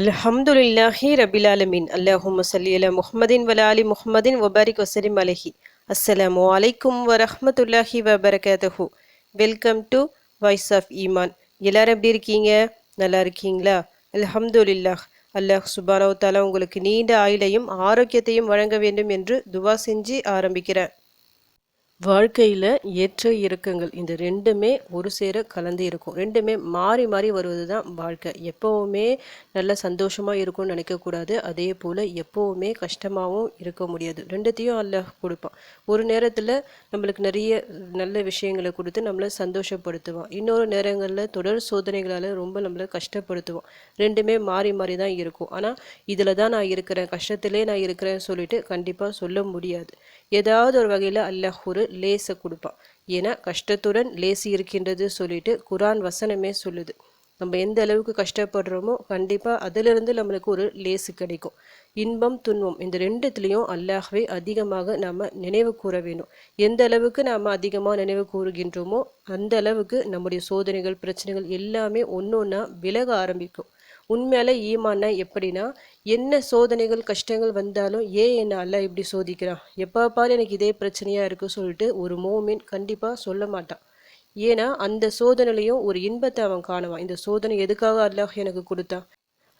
அல்ஹம்துலில்லாஹி ரபில் ஆலமீன். அல்லாஹும் சல்லி அல முஹம்மதின் வல ஆலி முஹம்மதின் வபாரிக் வசலிம் அலஹி. அஸ்ஸலாமு அலைக்கும் வரஹமத்துல்லாஹி வபரகாதஹு வெல்கம் டு வாய்ஸ் ஆஃப் ஈமான். எல்லாரும் எப்படி இருக்கீங்க? நல்லா இருக்கீங்களா? அல்ஹம்துலில்லாஹ். அல்லாஹ் சுபானவு தாலா உங்களுக்கு நீண்ட ஆயுளையும் ஆரோக்கியத்தையும் வழங்க வேண்டும் என்று துவா செஞ்சு ஆரம்பிக்கிறேன் வாழ்க்கையில் ஏற்ற இறக்கங்கள் இந்த ரெண்டுமே ஒரு சேர கலந்து இருக்கும். ரெண்டுமே மாறி மாறி வருவது தான் வாழ்க்கை. எப்போவுமே நல்ல சந்தோஷமாக இருக்கும்னு நினைக்கக்கூடாது. அதே போல் எப்போவுமே கஷ்டமாகவும் இருக்க முடியாது. ரெண்டுத்தையும் அல்ல கொடுப்பான். ஒரு நேரத்தில் நம்மளுக்கு நிறைய நல்ல விஷயங்களை கொடுத்து நம்மளை சந்தோஷப்படுத்துவான். இன்னொரு நேரங்களில் தொடர் சோதனைகளால் ரொம்ப நம்மளை கஷ்டப்படுத்துவான். ரெண்டுமே மாறி மாறி தான் இருக்கும். ஆனால் இதில் தான் நான் இருக்கிறேன் கஷ்டத்திலே நான் இருக்கிறேன்னு சொல்லிட்டு கண்டிப்பாக சொல்ல முடியாது. ஏதாவது ஒரு வகையில் அல்லாஹ் ஒரு லேசை கொடுப்பான் ஏன்னா கஷ்டத்துடன் லேசி இருக்கின்றது சொல்லிட்டு குரான் வசனமே சொல்லுது. நம்ம எந்த அளவுக்கு கஷ்டப்படுறோமோ கண்டிப்பாக அதிலிருந்து நம்மளுக்கு ஒரு லேசு கிடைக்கும். இன்பம் துன்பம் இந்த ரெண்டுத்துலேயும் அல்லாஹ்வே அதிகமாக நாம் நினைவு கூற வேண்டும். எந்த அளவுக்கு நாம் அதிகமாக நினைவு கூறுகின்றோமோ அந்த அளவுக்கு நம்முடைய சோதனைகள் பிரச்சனைகள் எல்லாமே ஒன்று ஒன்றா விலக ஆரம்பிக்கும். உண்மையால ஈமான எப்படின்னா என்ன சோதனைகள் கஷ்டங்கள் வந்தாலும் ஏன் என்ன அல்ல இப்படி சோதிக்கிறான்? எப்போ பாரு எனக்கு இதே பிரச்சனையாக இருக்குன்னு சொல்லிட்டு ஒரு மூமின் கண்டிப்பாக சொல்ல மாட்டான். ஏன்னா அந்த சோதனையிலையும் ஒரு இன்பத்தை அவன் காணுவான். இந்த சோதனை எதுக்காக அல்லாஹ் எனக்கு கொடுத்தான்?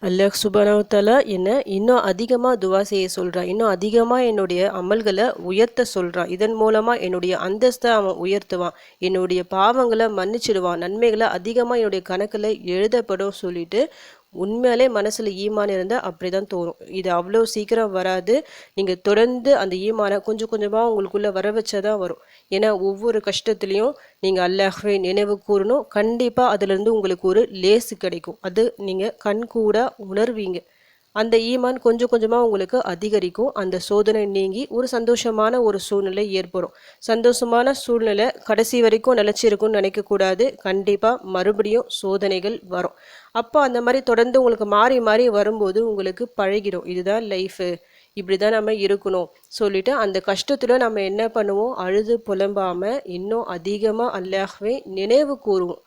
அல்லாஹ் சுபானவத்தாலா என்னை இன்னும் அதிகமாக துவா செய்ய சொல்கிறான் இன்னும் அதிகமாக என்னுடைய அமல்களை உயர்த்த சொல்கிறான் இதன் மூலமாக என்னுடைய அந்தஸ்தை அவன் உயர்த்துவான். என்னுடைய பாவங்களை மன்னிச்சிடுவான். நன்மைகளை அதிகமாக என்னுடைய கணக்கில் எழுதப்படும் சொல்லிட்டு உண்மையாலே மனசில் ஈமான் இருந்தால் அப்படி தான் தோணும். இது அவ்வளோ சீக்கிரம் வராது. நீங்கள் தொடர்ந்து அந்த ஈமானை கொஞ்சம் கொஞ்சமாக உங்களுக்குள்ளே வர வச்சா தான் வரும். ஏன்னா ஒவ்வொரு கஷ்டத்துலேயும் நீங்கள் அல்லாஹ்வை நினைவு கூறணும். கண்டிப்பாக அதுலேருந்து உங்களுக்கு ஒரு லேசு கிடைக்கும். அது நீங்கள் கண் கூட உணர்வீங்க. அந்த ஈமான் கொஞ்சம் கொஞ்சமாக உங்களுக்கு அதிகரிக்கும். அந்த சோதனை நீங்கி ஒரு சந்தோஷமான ஒரு சூழ்நிலை ஏற்படும். சந்தோஷமான சூழ்நிலை கடைசி வரைக்கும் நிலச்சிருக்கும்னு நினைக்கக்கூடாது. கண்டிப்பாக மறுபடியும் சோதனைகள் வரும். அப்போ அந்த மாதிரி தொடர்ந்து உங்களுக்கு மாறி மாறி வரும்போது உங்களுக்கு பழகிடும். இதுதான் லைஃபு இப்படி தான் நம்ம இருக்கணும். சொல்லிட்டு அந்த கஷ்டத்தில் நம்ம என்ன பண்ணுவோம்? அழுது புலம்பாமல் இன்னும் அதிகமாக அல்லாஹ்வே நினைவு கூறுவோம்.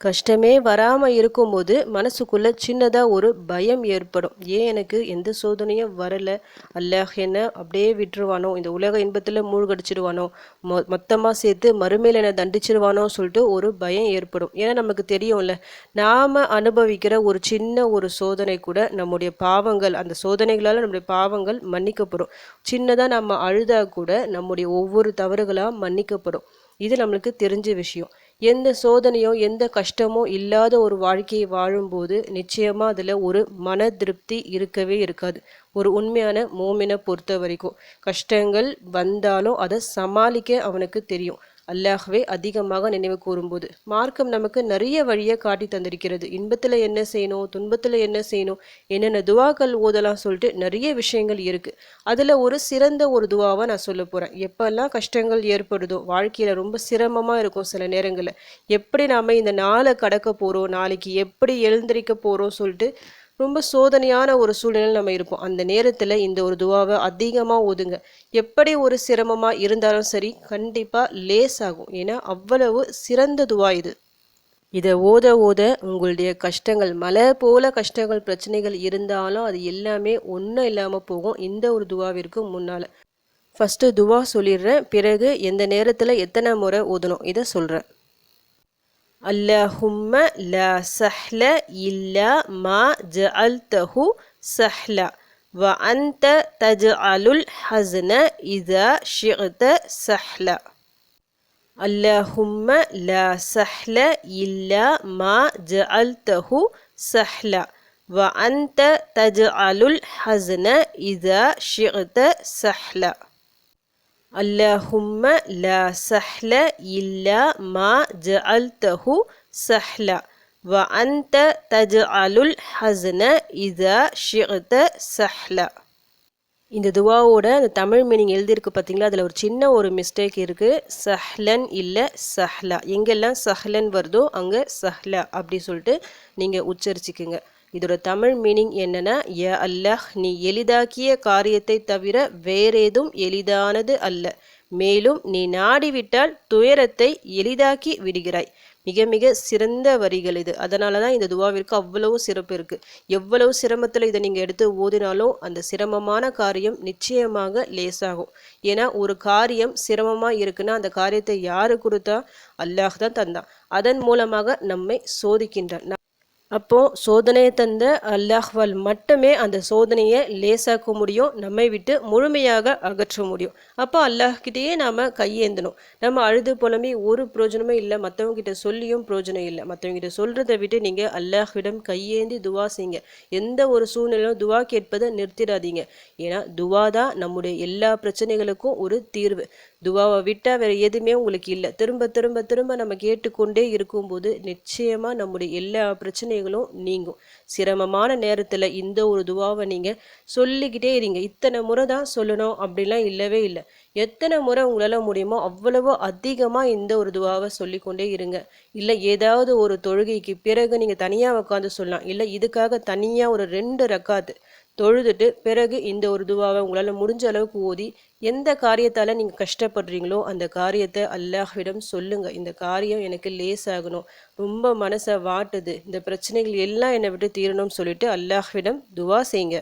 கஷ்டமே வராமல் இருக்கும்போது மனசுக்குள்ளே சின்னதாக ஒரு பயம் ஏற்படும். ஏன் எனக்கு எந்த சோதனையும் வரலை? அல்லாஹ் என்ன அப்படியே விட்டுருவானோ? இந்த உலக இன்பத்தில் மூழ்கடிச்சிடுவானோ? மொ மொத்தமாக சேர்த்து மறுமையில் என்னை தண்டிச்சிருவானோ சொல்லிட்டு ஒரு பயம் ஏற்படும். ஏன்னா நமக்கு தெரியும்ல நாம் அனுபவிக்கிற ஒரு சின்ன ஒரு சோதனை கூட நம்முடைய பாவங்கள் அந்த சோதனைகளால் நம்முடைய பாவங்கள் மன்னிக்கப்படும். சின்னதாக நம்ம அழுதா கூட நம்முடைய ஒவ்வொரு தவறுகளாக மன்னிக்கப்படும். இது நம்மளுக்கு தெரிஞ்ச விஷயம். எந்த சோதனையோ எந்த கஷ்டமோ இல்லாத ஒரு வாழ்க்கையை வாழும்போது நிச்சயமாக அதில் ஒரு மன திருப்தி இருக்கவே இருக்காது. ஒரு உண்மையான மோமினை பொறுத்த வரைக்கும் கஷ்டங்கள் வந்தாலும் அதை சமாளிக்க அவனுக்கு தெரியும். அல்லாஹ்வே அதிகமாக நினைவு கூறும்போது. மார்க்கம் நமக்கு நிறைய வழியை காட்டி தந்திருக்கிறது. இன்பத்தில் என்ன செய்யணும் துன்பத்தில் என்ன செய்யணும் என்னென்ன துவாக்கள் ஓதலாம் சொல்லிட்டு நிறைய விஷயங்கள் இருக்குது அதில் ஒரு சிறந்த ஒரு துவாவை நான் சொல்ல போகிறேன் எப்பெல்லாம் கஷ்டங்கள் ஏற்படுதோ வாழ்க்கையில் ரொம்ப சிரமமாக இருக்கும் சில நேரங்களில். எப்படி நாம் இந்த நாளை கடக்க போகிறோம் நாளைக்கு எப்படி எழுந்திருக்க போகிறோம் சொல்லிட்டு ரொம்ப சோதனையான ஒரு சூழ்நிலையில் நம்ம இருப்போம். அந்த நேரத்தில் இந்த ஒரு துவாவை அதிகமாக ஓதுங்க. எப்படி ஒரு சிரமமாக இருந்தாலும் சரி கண்டிப்பாக லேஸ் ஆகும் ஏன்னா அவ்வளவு சிறந்த துவா இது. இதை ஓத ஓத உங்களுடைய கஷ்டங்கள் மலை போல கஷ்டங்கள் பிரச்சனைகள் இருந்தாலும் அது எல்லாமே ஒன்றும் இல்லாமல் போகும். இந்த ஒரு துவாவிற்கு முன்னால். ஃபஸ்ட்டு துவா சொல்லிடுறேன். பிறகு எந்த நேரத்தில் எத்தனை முறை ஓதணும்? இதை சொல்கிறேன் اللهم لا سهل إلا ما جعلته سهلا وأنت تجعل الحزن إذا شئت سهلا اللهم لا سهل إلا ما جعلته سهلا وأنت تجعل الحزن إذا شئت سهلا اللهم لا سهل إلا ما جعلته سهلا وأنت تجعل الحزن إذا شئت سهلا இந்த துவாவோட அந்த தமிழ் மீனிங் எழுதியிருக்கு பார்த்தீங்களா அதில் ஒரு சின்ன ஒரு மிஸ்டேக் இருக்குது சஹ்லன் இல்லை சஹ்லா எங்கெல்லாம் சஹ்லன் வருதோ அங்கே சஹ்லா அப்படி சொல்லிட்டு நீங்கள் உச்சரிச்சுக்குங்க இதோட தமிழ் மீனிங் என்னன்னா ய அல்லாஹ் நீ எளிதாக்கிய காரியத்தை தவிர வேறேதும் எளிதானது அல்ல. மேலும் நீ நாடிவிட்டால் துயரத்தை எளிதாக்கி விடுகிறாய். மிக மிக சிறந்த வரிகள் இது. அதனால தான் இந்த துவாவிற்கு அவ்வளவு சிறப்பு இருக்குது எவ்வளவு சிரமத்தில் இதை நீங்கள் எடுத்து ஓதினாலும் அந்த சிரமமான காரியம் நிச்சயமாக லேசாகும். ஏன்னா ஒரு காரியம் சிரமமாக இருக்குன்னா அந்த காரியத்தை யாரு கொடுத்தா? அல்லாஹ் தான் தந்தான். அதன் மூலமாக நம்மை சோதிக்கின்றான். அப்போது சோதனையை தந்த அல்லாஹ்வால் மட்டுமே அந்த சோதனையை லேசாக்க முடியும் நம்மை விட்டு முழுமையாக அகற்ற முடியும். அப்போ அல்லாஹ்கிட்டயே நாம் கையேந்தணும். நம்ம அழுது புலம்பி ஒரு பிரயோஜனமே இல்லை மற்றவங்ககிட்ட சொல்லியும் பிரயோஜனம் இல்லை. மற்றவங்க சொல்கிறத விட்டு நீங்கள் அல்லாஹ்விடம் கையேந்தி துவா செய்யுங்க. எந்த ஒரு சூழ்நிலையும் துவா கேட்பதை நிறுத்திடாதீங்க. ஏன்னா துவா தான் நம்முடைய எல்லா பிரச்சனைகளுக்கும் ஒரு தீர்வு. துவாவை விட்டால் வேறு எதுவுமே உங்களுக்கு இல்லை. திரும்ப திரும்ப திரும்ப நம்ம கேட்டுக்கொண்டே இருக்கும்போது நிச்சயமாக நம்முடைய எல்லா பிரச்சனைகளும் நீங்கும். சிரமமான நேரத்தில் இந்த ஒரு துவாவை நீங்கள் சொல்லிக்கிட்டே இருங்க. இத்தனை முறை தான் சொல்லணும் அப்படிலாம் இல்லவே இல்லை. எத்தனை முறை உங்களால் முடியுமோ அவ்வளவோ அதிகமாக இந்த ஒரு துவாவை சொல்லிக்கொண்டே இருங்க. இல்லை ஏதாவது ஒரு தொழுகைக்கு பிறகு நீங்கள் தனியாக உட்காந்து சொல்லலாம். இல்லை இதுக்காக தனியாக ஒரு ரெண்டு ரக்காத்து தொழுதுட்டு பிறகு இந்த ஒரு துவாவை உங்களால் முடிஞ்ச அளவுக்கு ஓதி எந்த காரியத்தால் நீங்கள் கஷ்டப்படுறீங்களோ அந்த காரியத்தை அல்லாஹ்விடம் சொல்லுங்கள் இந்த காரியம் எனக்கு லேஸ் ஆகணும் ரொம்ப மனசை வாட்டுது. இந்த பிரச்சனைகள் எல்லாம் என்னை விட்டு தீரணும்னு சொல்லிட்டு அல்லாஹ்விடம் துவா செய்யுங்க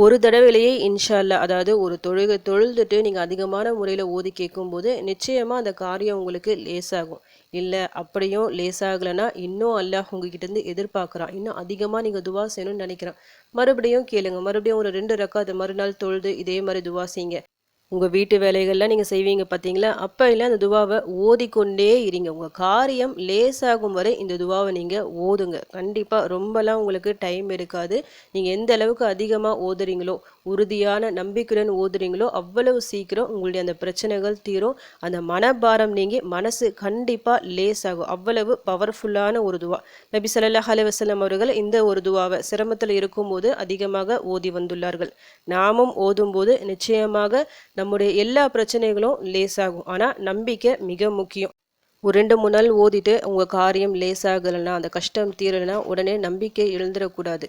ஒரு தடவையிலேயே இன்ஷால்லா அதாவது ஒரு தொழுகை தொழுதுட்டு நீங்கள் அதிகமான முறையில் ஓதி கேட்கும்போது நிச்சயமாக அந்த காரியம் உங்களுக்கு லேசாகும். இல்லை அப்படியும் லேசாகலைன்னா இன்னும் அல்லாஹ் உங்ககிட்டேருந்து எதிர்பார்க்குறான். இன்னும் அதிகமாக நீங்கள் துவா செய்யணும்னு நினைக்கிறான். மறுபடியும் கேளுங்க. மறுபடியும் ஒரு ரெண்டு ரக்காத மறுநாள் தொழுது இதே மாதிரி துவா செய்யுங்க. உங்கள் வீட்டு வேலைகள்லாம் நீங்கள் செய்வீங்க பார்த்தீங்களா அப்போ இல்லை அந்த துவாவை ஓதிக்கொண்டே இருங்க. உங்கள் காரியம் லேசாகும் வரை இந்த துவாவை நீங்கள் ஓதுங்க. கண்டிப்பாக ரொம்பலாம் உங்களுக்கு டைம் எடுக்காது. நீங்கள் எந்த அளவுக்கு அதிகமாக ஓதுறீங்களோ உறுதியான நம்பிக்கையுடன் ஓதுறீங்களோ அவ்வளவு சீக்கிரம் உங்களுடைய அந்த பிரச்சனைகள் தீரும். அந்த மனபாரம் நீங்கி மனசு கண்டிப்பாக லேஸ் ஆகும் அவ்வளவு பவர்ஃபுல்லான ஒரு துவா. நபி சல்லாஹ் அலுவலம் அவர்கள் இந்த ஒரு துவாவை சிரமத்தில் இருக்கும்போது அதிகமாக ஓதி வந்துள்ளார்கள். நாமும் ஓதும்போது நிச்சயமாக நம்முடைய எல்லா பிரச்சனைகளும் லேசாகும். ஆனால் நம்பிக்கை மிக முக்கியம். ஒரு ரெண்டு மூணு நாள் ஓதிட்டு உங்கள் காரியம் லேசாகலைன்னா அந்த கஷ்டம் தீரலைன்னா உடனே நம்பிக்கை இழந்துடக்கூடாது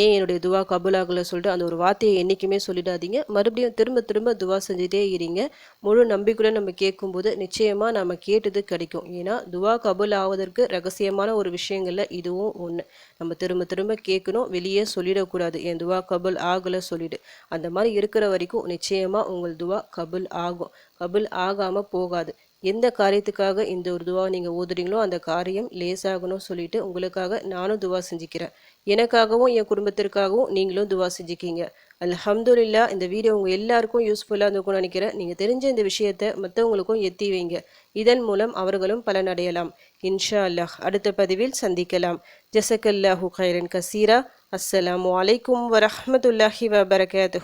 ஏன் என்னுடைய துவா கபுலாகலை சொல்லிட்டு அந்த ஒரு வார்த்தையை என்றைக்குமே சொல்லிடாதீங்க. மறுபடியும் திரும்ப திரும்ப துவா செஞ்சுட்டே இருங்க. முழு நம்பிக்கையுடன் நம்ம கேட்கும்போது நிச்சயமாக நம்ம கேட்டது கிடைக்கும். ஏன்னா துவா கபுல் ஆவதற்கு ரகசியமான ஒரு விஷயங்களில் இதுவும் ஒன்று நம்ம திரும்ப திரும்ப கேட்கணும் வெளியே சொல்லிடக்கூடாது. என் துவா கபுல் ஆகலை சொல்லிவிடு அந்த மாதிரி இருக்கிற வரைக்கும் நிச்சயமாக உங்கள் துவா கபுல் ஆகும். கபுல் ஆகாமல் போகாது. எந்த காரியத்துக்காக இந்த ஒரு துவா நீங்கள் ஓதுறீங்களோ அந்த காரியம் லேசாகணும்னு சொல்லிட்டு உங்களுக்காக நானும் துவா செஞ்சுக்கிறேன். எனக்காகவும் என் குடும்பத்திற்காகவும் நீங்களும் துவா செஞ்சுக்கிங்க. அல்ஹம்துலில்லா இந்த வீடியோ உங்கள் எல்லாருக்கும் யூஸ்ஃபுல்லாக இருந்திருக்கும்னு நினைக்கிறேன். நீங்கள் தெரிஞ்ச இந்த விஷயத்தை மற்றவங்களுக்கும் எத்தி வைங்க. இதன் மூலம் அவர்களும் பலனடையலாம் இன்ஷா அல்லாஹ் அடுத்த பதிவில் சந்திக்கலாம். ஜசக்கல்லாஹு கைரன் கசீரா. அஸ்ஸலாம் அலைக்கும் வரமத்துல்லாஹி வபரகாத்து